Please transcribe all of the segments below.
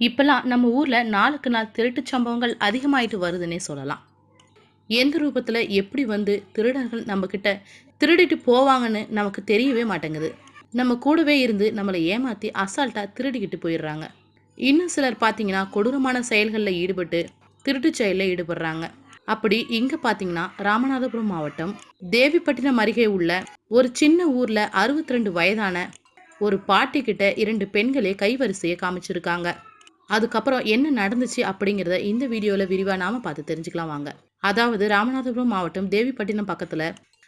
இப்போல்லாம் நம்ம ஊரில் நாளுக்கு நாள் திருட்டுச் சம்பவங்கள் அதிகமாயிட்டு வருதுன்னே சொல்லலாம். எந்த ரூபத்தில் எப்படி வந்து திருடர்கள் நம்மக்கிட்ட திருடிட்டு போவாங்கன்னு நமக்கு தெரியவே மாட்டேங்குது. நம்ம கூடவே இருந்து நம்மளை ஏமாற்றி அசால்ட்டாக திருடிக்கிட்டு போயிடுறாங்க. இன்னும் சிலர் பார்த்தீங்கன்னா கொடூரமான செயல்களில் ஈடுபட்டு திருட்டுச் செயலில் ஈடுபடுறாங்க. அப்படி இங்கே பார்த்தீங்கன்னா ராமநாதபுரம் மாவட்டம் தேவிப்பட்டினம் அருகே உள்ள ஒரு சின்ன ஊரில் அறுபத்தி ரெண்டு வயதான ஒரு பாட்டிக்கிட்ட இரண்டு பெண்களே கைவரிசையை காமிச்சிருக்காங்க. அதுக்கப்புறம் என்ன நடந்துச்சு அப்படிங்கிறத இந்த வீடியோவில் விரிவாக நாம் பார்த்து தெரிஞ்சுக்கலாம் வாங்க. அதாவது ராமநாதபுரம் மாவட்டம் தேவிப்பட்டினம் பக்கத்தில்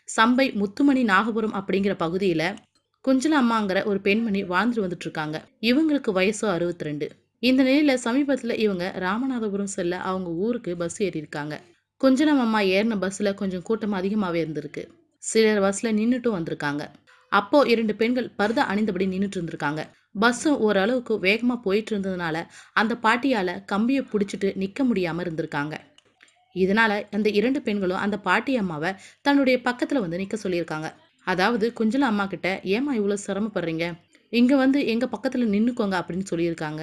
சம்பை முத்துமணி நாகபுரம் அப்படிங்கிற பகுதியில் குஞ்சல அம்மாங்கிற ஒரு பெண்மணி வாழ்ந்துட்டு வந்துட்டு இருக்காங்க. இவங்களுக்கு வயசு 62 ரெண்டு இந்த நிலையில் சமீபத்தில் இவங்க ராமநாதபுரம் செல்ல அவங்க ஊருக்கு பஸ் ஏறியிருக்காங்க குஞ்சலம் அம்மா ஏறின பஸ்ஸில் கொஞ்சம் கூட்டம் அதிகமாகவே இருந்திருக்கு. சிலர் பஸ்ஸில் நின்றுட்டும் வந்திருக்காங்க. அப்போது இரண்டு பெண்கள் பர்தா அணிந்தபடி நின்றுட்டு இருந்திருக்காங்க. பஸ்ஸும் ஓரளவுக்கு வேகமாக போயிட்டு இருந்ததுனால அந்த பாட்டியால் கம்பியை பிடிச்சிட்டு நிற்க முடியாமல் இருந்திருக்காங்க. இதனால அந்த இரண்டு பெண்களும் அந்த பாட்டி அம்மாவை தன்னுடைய பக்கத்தில் வந்து நிற்க சொல்லியிருக்காங்க. அதாவது குஞ்சல அம்மா கிட்ட ஏமா இவ்வளோ சிரமப்படுறீங்க? இங்கே வந்து எங்கள் பக்கத்தில் நின்றுக்கோங்க அப்படின்னு சொல்லியிருக்காங்க.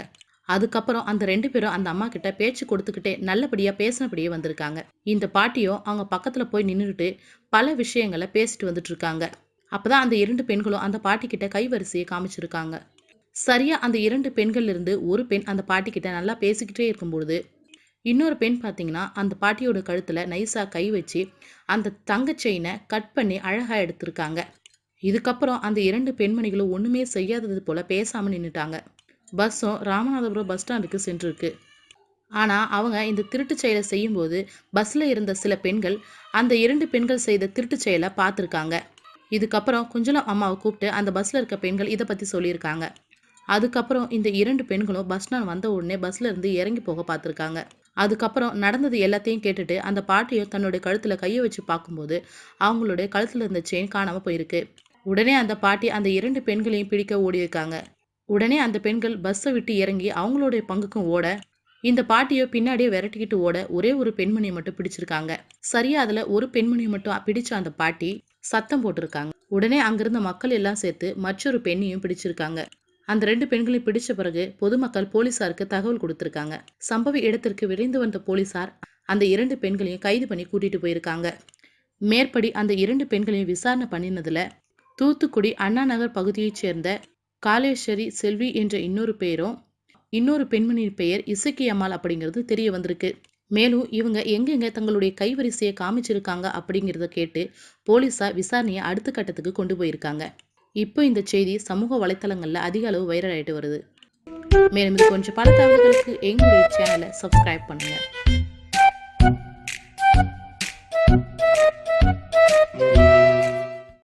அதுக்கப்புறம் அந்த ரெண்டு பேரும் அந்த அம்மா கிட்ட பேச்சு கொடுத்துக்கிட்டே நல்லபடியாக பேசினபடியே வந்திருக்காங்க. இந்த பாட்டியும் அவங்க பக்கத்தில் போய் நின்றுட்டு பல விஷயங்களை பேசிட்டு வந்துட்டு இருக்காங்க அப்பதான் அந்த இரண்டு பெண்களும் அந்த பாட்டி கிட்ட கைவரிசையை காமிச்சிருக்காங்க. சரியா அந்த இரண்டு பெண்கள்ல இருந்து ஒரு பெண் அந்த பாட்டி கிட்ட நல்லா பேசிக்கிட்டே இருக்கும்பொழுது இன்னொரு பெண் பார்த்தீங்கன்னா அந்த பாட்டியோட கழுத்துல நைஸா கை வச்சு அந்த தங்க செயினை கட் பண்ணி அழகா எடுத்திருக்காங்க. இதுக்கப்புறம் அந்த இரண்டு பெண்மணிகளும் ஒண்ணுமே செய்யாதது போல பேசாம நின்னுட்டாங்க. பஸ்ஸும் ராமநாதபுரம் பஸ் ஸ்டாண்டுக்கு சென்றிருக்கு. ஆனா அவங்க இந்த திருட்டுச் செயலை செய்யும்போது பஸ்ல இருந்த சில பெண்கள் அந்த இரண்டு பெண்கள் செய்த திருட்டுச் செயலை பார்த்துருக்காங்க இதுக்கப்புறம் குஞ்சலம் அம்மாவை கூப்பிட்டு அந்த பஸ்ல இருக்க பெண்கள் இதை பத்தி சொல்லியிருக்காங்க. அதுக்கப்புறம் இந்த இரண்டு பெண்களும் பஸ் ஸ்டாண்ட் வந்த உடனே பஸ்ல இருந்து இறங்கி போக பார்த்துருக்காங்க. அதுக்கப்புறம் நடந்தது எல்லாத்தையும் கேட்டுட்டு அந்த பாட்டியும் தன்னுடைய கழுத்துல கையை வச்சு பார்க்கும்போது அவங்களுடைய கழுத்துல இருந்த செயின் காணாம போயிருக்கு. உடனே அந்த பாட்டி அந்த இரண்டு பெண்களையும் பிடிக்க ஓடியிருக்காங்க. உடனே அந்த பெண்கள் பஸ்ஸை விட்டு இறங்கி அவங்களுடைய பங்குக்கும் ஓட இந்த பாட்டியோ பின்னாடியே விரட்டிக்கிட்டு ஓட ஒரே ஒரு பெண்மணியை மட்டும் பிடிச்சிருக்காங்க. சரியா அதுல ஒரு பெண்மணியை மட்டும் பிடிச்ச அந்த பாட்டி சத்தம் போட்டிருக்காங்க. உடனே அங்கிருந்த மக்கள் எல்லாம் சேர்த்து மற்றொரு பெண்ணையும் பிடிச்சிருக்காங்க. அந்த ரெண்டு பெண்களையும் பிடிச்ச பிறகு பொதுமக்கள் போலீசாருக்கு தகவல் கொடுத்திருக்காங்க. சம்பவ இடத்திற்கு விரைந்து வந்த போலீசார் அந்த இரண்டு பெண்களையும் கைது பண்ணி கூட்டிட்டு போயிருக்காங்க. மேற்படி அந்த இரண்டு பெண்களையும் விசாரணை பண்ணினதுல தூத்துக்குடி அண்ணா நகர் பகுதியைச் சேர்ந்த காளேஸ்வரி செல்வி என்ற இன்னொரு பெயரும் இன்னொரு பெண்மணியின் பெயர் இசக்கி அம்மாள் அப்படிங்கிறது தெரிய வந்திருக்கு. மேலும் இவங்க எங்கெங்க தங்களுடைய கைவரிசையை காமிச்சிருக்காங்க அப்படிங்கிறத கேட்டு போலீஸார் விசாரணையை அடுத்த கட்டத்துக்கு கொண்டு போயிருக்காங்க. இப்போ இந்த செய்தி சமூக வலைத்தளங்களில் அதிக அளவு வைரல் ஆயிட்டு வருது. மேலும் இது கொஞ்சம் பல தகவல்களுக்கு எங்களுடைய சேனலை சப்ஸ்கிரைப் பண்ணுங்க.